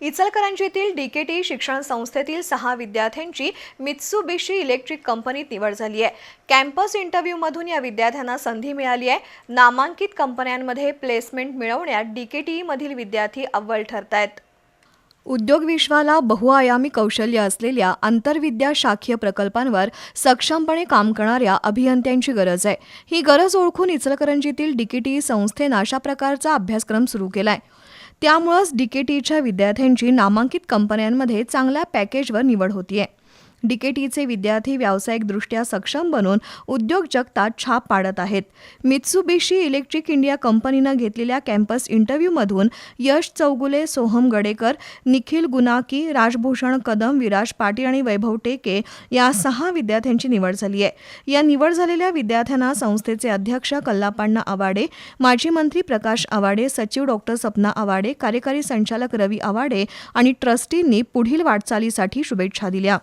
इचलकरंजीतील DKT शिक्षण संस्थेतील सहा विद्यार्थ्यांची मित्सुबिशी इलेक्ट्रिक कंपनीत निवड झाली आहे. कॅम्पस इंटरव्ह्यूमधून या विद्यार्थ्यांना संधी मिळाली आहे. नामांकित कंपन्यांमध्ये प्लेसमेंट मिळवण्यात डीकेटीमधील विद्यार्थी अव्वल ठरत आहेत उद्योग विश्वाला बहुआयामी कौशल्य असलेल्या आंतरविद्या शाखीय प्रकल्पांवर सक्षमपणे काम करणाऱ्या अभियंत्यांची गरज आहे. ही गरज ओळखून इचलकरंजीतील डीकेटी संस्थेनं अशा प्रकारचा अभ्यासक्रम सुरू केला आहे त्यामुळंच डीकेटीच्या विद्यार्थ्यांची नामांकित कंपन्यांमध्ये चांगल्या पॅकेजवर निवड होतीये. डीकेटीचे विद्यार्थी व्यावसायिकदृष्ट्या सक्षम बनून उद्योग जगतात छाप पाडत आहेत. मित्सुबिशी इलेक्ट्रिक इंडिया कंपनीनं घेतलेल्या कॅम्पस इंटरव्ह्यूमधून यश चौगुले सोहम गडेकर निखिल गुनाकी राजभूषण कदम विराज पाटील आणि वैभव टेके या सहा विद्यार्थ्यांची निवड झाली आहे. या निवड झालेल्या विद्यार्थ्यांना संस्थेचे अध्यक्ष कल्लापांना आवाडे माजी मंत्री प्रकाश आवाडे सचिव डॉक्टर सपना आवाडे कार्यकारी संचालक रवी आवाडे आणि ट्रस्टींनी पुढील वाटचालीसाठी शुभेच्छा दिल्या.